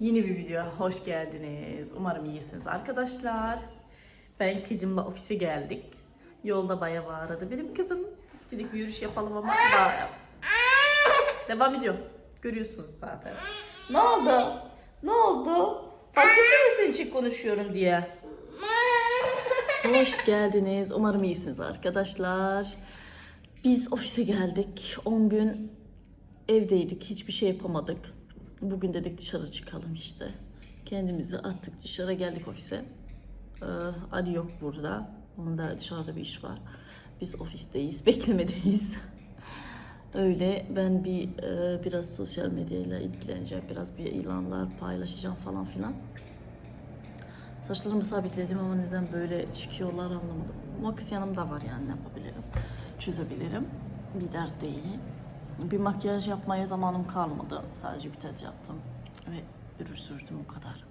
Yeni bir video hoş geldiniz. Umarım iyisiniz arkadaşlar. Ben kızımla ofise geldik. Yolda bayağı bağırdı benim kızım. Dedik bir yürüyüş yapalım ama bağır. Devam ediyor. Görüyorsunuz zaten. Ne oldu? Ne oldu? Fark ettin mi için konuşuyorum diye? Hoş geldiniz. Umarım iyisiniz arkadaşlar. Biz ofise geldik. 10 gün evdeydik. Hiçbir şey yapamadık. Bugün dedik dışarı çıkalım işte. Kendimizi attık dışarı geldik ofise. Ee, Ali yok burada. Onun da dışarıda bir iş var. Biz ofisteyiz, beklemedeyiz. Öyle ben bir e, biraz sosyal medyayla ilgileneceğim. Biraz bir ilanlar paylaşacağım falan filan. Saçlarımı sabitledim ama neden böyle çıkıyorlar anlamadım. Max yanımda var yani ne yapabilirim. Çözebilirim. Bir dert değil. Bir makyaj yapmaya zamanım kalmadı. Sadece bir tez yaptım. Ve ürür sürdüm o kadar.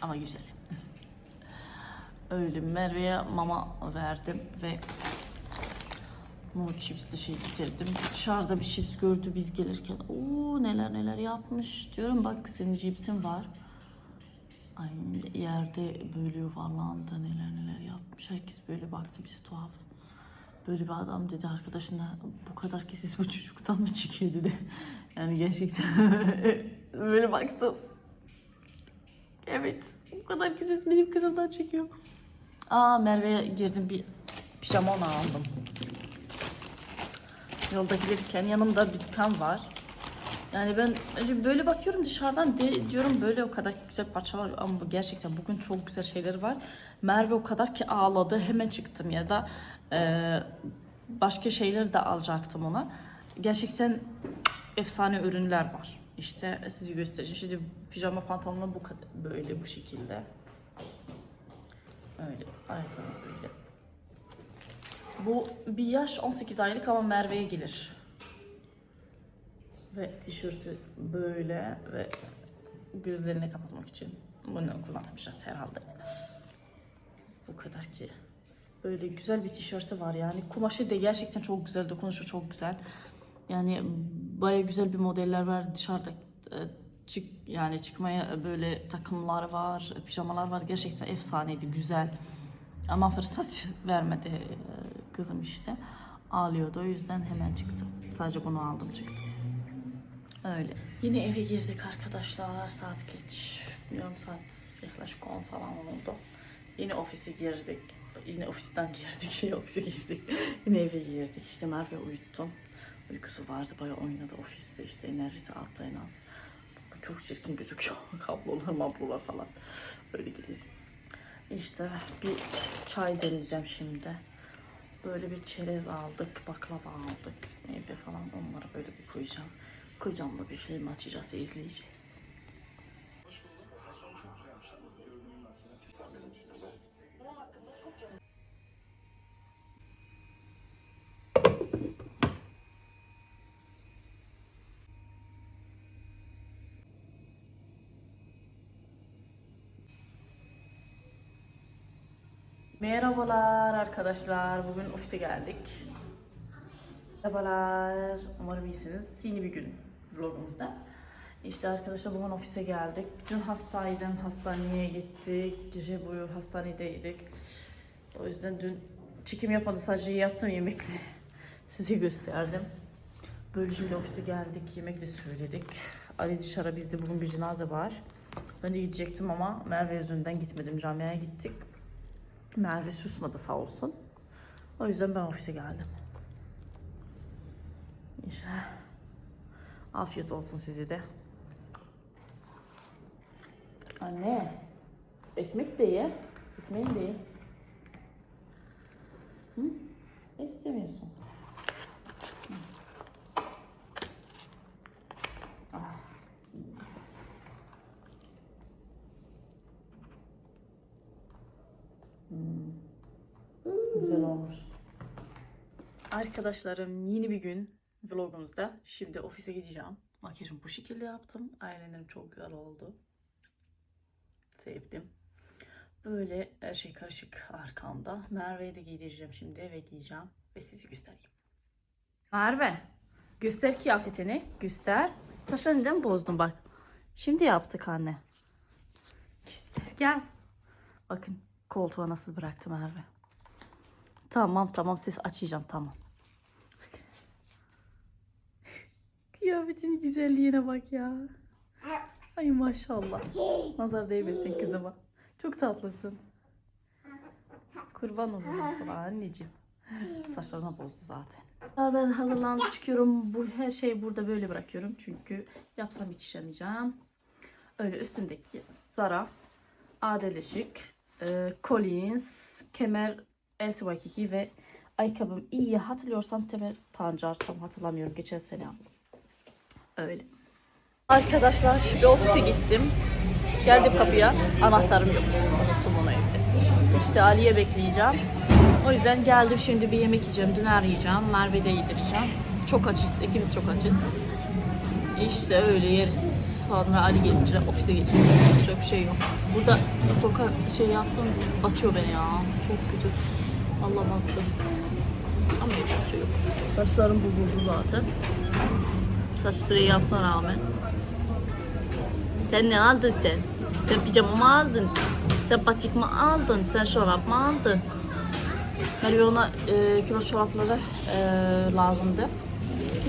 Ama güzel. Öyle Merve'ye mama verdim ve Mor chipsli şey getirdim. Dışarıda bir chips gördü biz gelirken. Oo neler neler yapmış. Diyorum bak senin cipsin var. Ay yerde böyle yuvarlandı neler neler yapmış. Herkes böyle baktı bize tuhaf. Böyle bir adam dedi arkadaşına bu kadar kesis bu çocuktan mı çıkıyor dedi. Yani gerçekten böyle baktım. Evet bu kadar kesis benim kızımdan çekiyor. Aa Merve'ye girdim bir pijama onu aldım. Yolda gelirken yanımda bir dükkan var. Yani ben böyle bakıyorum dışarıdan de, diyorum böyle o kadar güzel parçalar ama gerçekten bugün çok güzel şeyleri var. Merve o kadar ki ağladı hemen çıktım ya da e, başka şeyleri de alacaktım ona. Gerçekten efsane ürünler var. İşte sizi göstereceğim. Şimdi pijama pantolonu bu kadar böyle bu şekilde. Öyle ayakkabı böyle. Bu bir yaş 18 aylık ama Merve'ye gelir. Ve tişörtü böyle ve gözlerini kapatmak için bunu kullanmışız herhalde. Bu kadar ki. Böyle güzel bir tişörtü var yani. Kumaşı da gerçekten çok güzel, dokunuşu çok güzel. Yani baya güzel bir modeller var dışarıda e, çık yani çıkmaya böyle takımlar var, pijamalar var. Gerçekten efsaneydi, güzel. Ama fırsat vermedi e, kızım işte. Ağlıyordu o yüzden hemen çıktım. Sadece bunu aldım çıktım. Öyle. Yine eve girdik arkadaşlar. Saat geç. Bilmiyorum saat yaklaşık 10 falan oldu. Yine ofise girdik. Yine ofisten girdik. Şey ofise girdik. Yine eve girdik. İşte Merve uyuttum. Uykusu vardı. Bayağı oynadı ofiste. işte enerjisi arttı en az. Bu çok çirkin gözüküyor. Kablolar mablolar falan. Öyle gidiyor. İşte bir çay demleyeceğim şimdi. Böyle bir çerez aldık, baklava aldık, meyve falan onları böyle bir koyacağım. Da bir film açacağız, izleyeceğiz. Merhabalar arkadaşlar. Bugün ofise geldik. Merhabalar. Umarım iyisiniz. Yeni bir gün vlogumuzda. İşte arkadaşlar bugün ofise geldik. Dün hastaydım. Hastaneye gittik. Gece boyu hastanedeydik. O yüzden dün çekim yapmadım. Sadece yaptım yemekleri. Size gösterdim. Böyle şimdi ofise geldik. Yemek de söyledik. Ali dışarı bizde bugün bir cenaze var. Ben de gidecektim ama Merve yüzünden gitmedim. Camiaya gittik. Merve susmadı sağ olsun. O yüzden ben ofise geldim. İşte. Afiyet olsun size de. Anne. Ekmek de ye. Ekmeği de ye. Hı? İstemiyorsun? Hı. Ah. Güzel olmuş. Arkadaşlarım yeni bir gün vlogumuzda. Şimdi ofise gideceğim. Makyajımı bu şekilde yaptım. Eyelinerim çok güzel oldu. Sevdim. Böyle her şey karışık arkamda. Merve'ye de giydireceğim şimdi eve giyeceğim ve sizi göstereyim. Merve göster kıyafetini göster. Saçlarını neden bozdun bak. Şimdi yaptık anne. Göster gel. Bakın koltuğa nasıl bıraktım Merve. Tamam tamam siz açacağım tamam. Kıyafetinin güzelliğine bak ya. Ay maşallah. Nazar değmesin kızıma. Çok tatlısın. Kurban olurum sana anneciğim. Saçlarına bozdu zaten. Ben hazırlandım çıkıyorum. Bu her şeyi burada böyle bırakıyorum. Çünkü yapsam yetişemeyeceğim. Öyle üstümdeki Zara, Adel Işık, e, Collins, kemer Waikiki ve ayakkabım iyi hatırlıyorsam Temel Tancar tam hatırlamıyorum. Geçen sene aldım. Öyle. Arkadaşlar şimdi ofise gittim. Geldim kapıya. Anahtarım yok. Unuttum onu evde. İşte Ali'ye bekleyeceğim. O yüzden geldim şimdi bir yemek yiyeceğim. Döner yiyeceğim. Merve'de yedireceğim. Çok açız. ikimiz çok açız. İşte öyle yeriz. Sonra Ali gelince ofise. Yapacak bir şey yok. Burada toka şey yaptım. Batıyor beni ya. Çok kötü. Allah battı. Ama yapacak bir şey yok. Saçlarım bozuldu zaten. Saç spreyi yaptığına rağmen. Sen ne aldın sen? Sen pijama mı aldın? Sen patik mi aldın? Sen çorap mı aldın? Merve ona e, kilo çorapları e, lazımdı.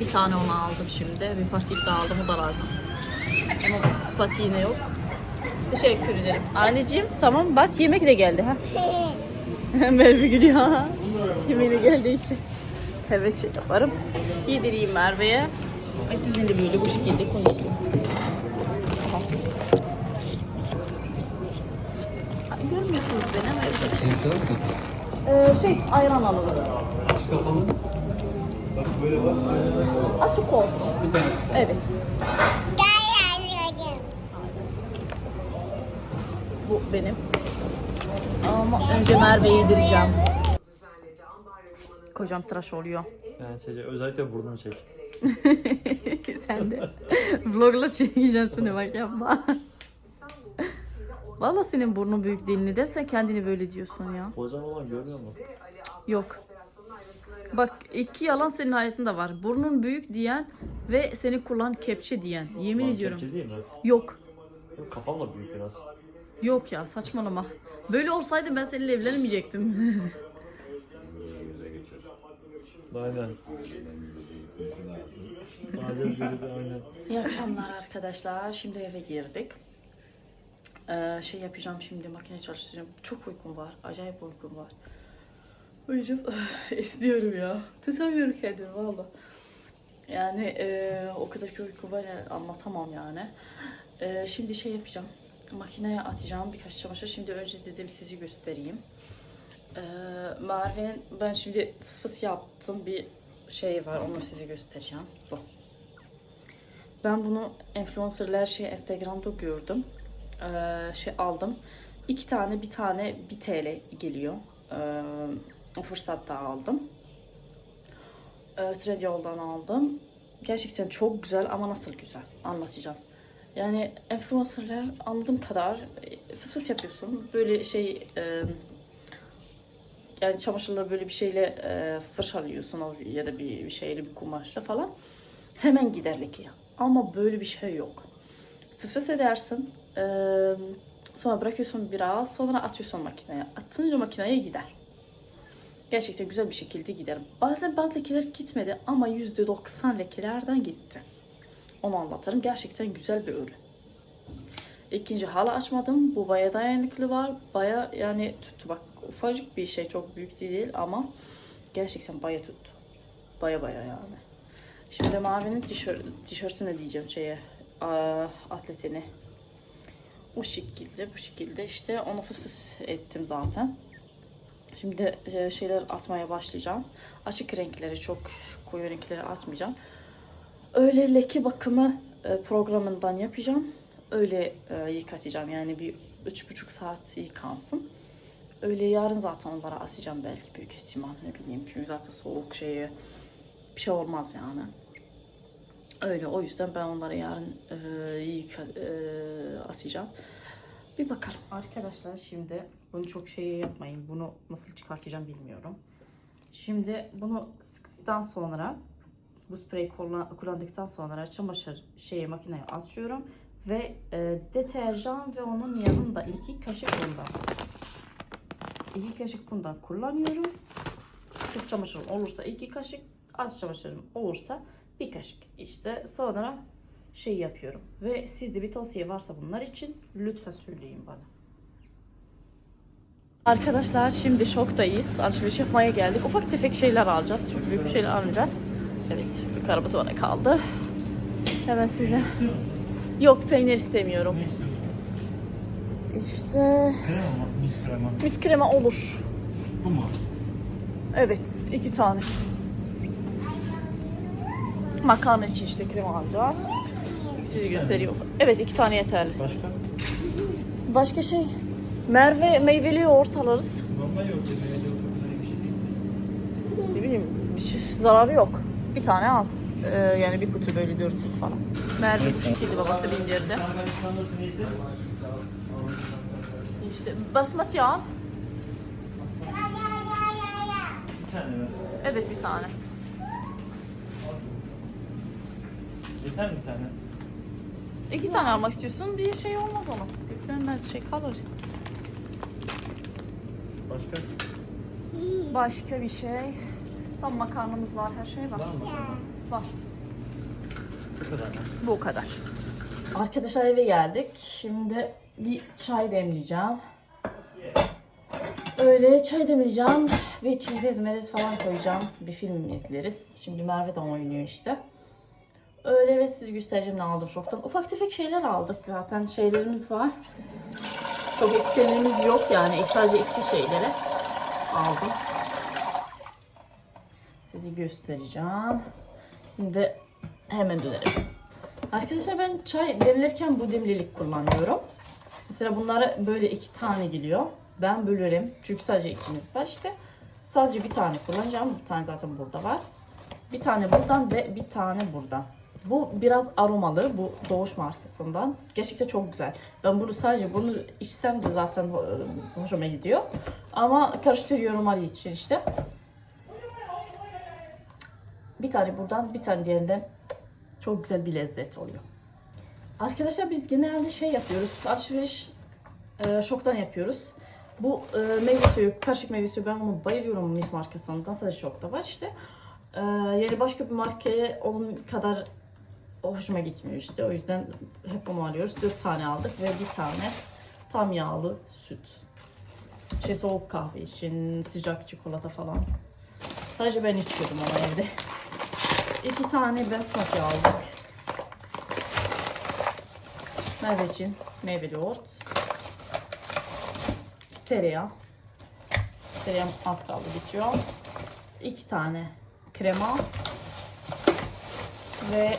Bir tane ona aldım şimdi. Bir patik de aldım. O da lazım. Ama patiğine yok. Teşekkür ederim. Anneciğim tamam bak yemek de geldi ha. Merve gülüyor. Yemeğine geldiği için. Evet şey yaparım. Yedireyim Merve'ye. Ve sizinle böyle bu şekilde konuşayım. Görmüyorsunuz beni ama öyle ee, şey ayran alalım. Açık kapalı. Bak böyle bak. Açık olsun. Bir tane açık. Evet. Bu benim. Ama önce Merve'yi yedireceğim. Kocam tıraş oluyor. Yani şey, özellikle burnunu çek. Sen de vlogla çekeceğim seni bak yapma. Valla senin burnun büyük değil. Neden sen kendini böyle diyorsun ya? Hocam olan görmüyor mu? Yok. Bak iki yalan senin hayatında var. Burnun büyük diyen ve seni kullan kepçe diyen. Yemin Lan ediyorum. kepçe değil mi? Yok. Benim Kafam da büyük biraz. Yok ya saçmalama. Böyle olsaydı ben seninle evlenemeyecektim. Aynen. İyi akşamlar arkadaşlar. Şimdi eve girdik. Ee, şey yapacağım şimdi makine çalıştıracağım. Çok uykum var. Acayip uykum var. Uyuyacağım. İstiyorum ya. Tutamıyorum kendimi valla. Yani e, o kadar ki uyku var ya, anlatamam yani. E, şimdi şey yapacağım. Makineye atacağım birkaç çamaşır. Şimdi önce dedim sizi göstereyim. E, Merve'nin ben şimdi fıs fıs yaptım bir şey var onu size göstereceğim. Bu. Ben bunu influencerlar şey Instagram'da gördüm. Ee, şey aldım. İki tane bir tane 1 TL geliyor. Ee, o fırsatta aldım. Ee, Trendyol'dan aldım. Gerçekten çok güzel ama nasıl güzel anlatacağım. Yani influencerlar anladığım kadar e, fıs fıs yapıyorsun. Böyle şey e, yani çamaşırları böyle bir şeyle e, fırçalıyorsun ya da bir, bir şeyle bir kumaşla falan. Hemen gider leke. Ama böyle bir şey yok. Fıs fıs edersin. e, sonra bırakıyorsun biraz. Sonra atıyorsun makineye. Atınca makineye gider. Gerçekten güzel bir şekilde gider. Bazen bazı lekeler gitmedi ama %90 lekelerden gitti. Onu anlatırım. Gerçekten güzel bir ürün. İkinci hala açmadım. Bu baya dayanıklı var. Baya yani tuttu. Bak ufacık bir şey çok büyük değil ama gerçekten baya tuttu. Baya baya yani. Şimdi Mavi'nin tişört, tişörtüne diyeceğim şeye aa, atletini. Bu şekilde bu şekilde işte onu fıs fıs ettim zaten. Şimdi e, şeyler atmaya başlayacağım. Açık renkleri çok koyu renkleri atmayacağım. Öyle leke bakımı e, programından yapacağım. Öyle e, yıkatacağım yani bir üç buçuk saat yıkansın. Öyle yarın zaten onlara asacağım belki büyük ihtimal ne bileyim. Çünkü zaten soğuk şeyi bir şey olmaz yani. Öyle o yüzden ben onları yarın e, yıka, e, asacağım. Bir bakalım. Arkadaşlar şimdi bunu çok şey yapmayın. Bunu nasıl çıkartacağım bilmiyorum. Şimdi bunu sıktıktan sonra bu spreyi kullandıktan sonra çamaşır şeyi makineye atıyorum ve e, deterjan ve onun yanında iki kaşık undan. 2 kaşık bundan kullanıyorum. Çok çamaşırım olursa 2 kaşık, az çamaşırım olursa 1 kaşık. İşte sonra şey yapıyorum. Ve sizde bir tavsiye varsa bunlar için lütfen söyleyin bana. Arkadaşlar şimdi şoktayız. Alışveriş yapmaya geldik. Ufak tefek şeyler alacağız. Çok büyük şeyler almayacağız. Evet, büyük arabası bana kaldı. Hemen size. Yok peynir istemiyorum. İşte Krema mı? Mis krema. mis krema olur. Bu mu? Evet, iki tane. Makarna için işte krema alacağız. Sizi gösteriyor. Evet, iki tane yeterli. Başka? Başka şey, Merve meyveli yoğurt alırız. Normal bir şey. Ne bileyim, bir şey, zararı yok. Bir tane al. Ee, yani bir kutu böyle dörtlük falan. Merve bu şekilde babası bindirdi. İşte. Bir tane ver. Evet bir tane. Yeter mi bir tane? İki tane almak istiyorsun bir şey olmaz onun. Üflenmez şey kalır. Başka? Başka bir şey. Tam makarnamız var her şey var. Var mı? Var. Bu kadar? Bu kadar. Arkadaşlar eve geldik. Şimdi bir çay demleyeceğim. Öyle çay demleyeceğim. Bir çerez merez falan koyacağım. Bir film izleriz. Şimdi Merve de oynuyor işte. Öyle ve size göstereceğim ne aldım şoktan. Ufak tefek şeyler aldık zaten. Şeylerimiz var. Çok eksilerimiz yok yani. Sadece eksi şeyleri aldım. Sizi göstereceğim. Şimdi hemen dönerim. Arkadaşlar ben çay demlerken bu demlilik kullanıyorum. Mesela bunlara böyle iki tane geliyor. Ben bölerim. Çünkü sadece ikimiz var işte. Sadece bir tane kullanacağım. Bir tane zaten burada var. Bir tane buradan ve bir tane buradan. Bu biraz aromalı. Bu Doğuş markasından. Gerçekten çok güzel. Ben bunu sadece bunu içsem de zaten e, hoşuma gidiyor. Ama karıştırıyorum Ali için işte. Bir tane buradan, bir tane diğerinden çok güzel bir lezzet oluyor. Arkadaşlar biz genelde şey yapıyoruz. Alışveriş e, şoktan yapıyoruz. Bu e, meyve suyu, karışık meyve suyu ben bunu bayılıyorum Mis markasından. Sadece şokta var işte. E, yani başka bir markaya onun kadar hoşuma gitmiyor işte. O yüzden hep bunu alıyoruz. Dört tane aldık ve bir tane tam yağlı süt. Şey soğuk kahve için, sıcak çikolata falan. Sadece ben içiyordum ama evde. İki tane basmati aldık. Merve için meyveli yoğurt. Tereyağı. Tereyağım az kaldı bitiyor. İki tane krema. Ve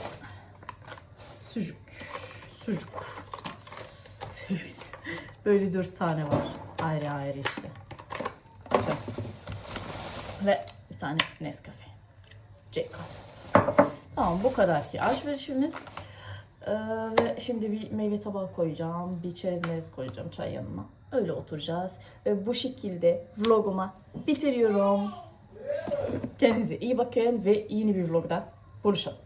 sucuk. Sucuk. Böyle dört tane var. Ayrı ayrı işte. Ve bir tane Nescafe. Jacobs. Tamam bu kadar ki alışverişimiz. Ee, ve şimdi bir meyve tabağı koyacağım. Bir çerez koyacağım çay yanına. Öyle oturacağız. Ve bu şekilde vloguma bitiriyorum. Kendinize iyi bakın ve yeni bir vlogda buluşalım.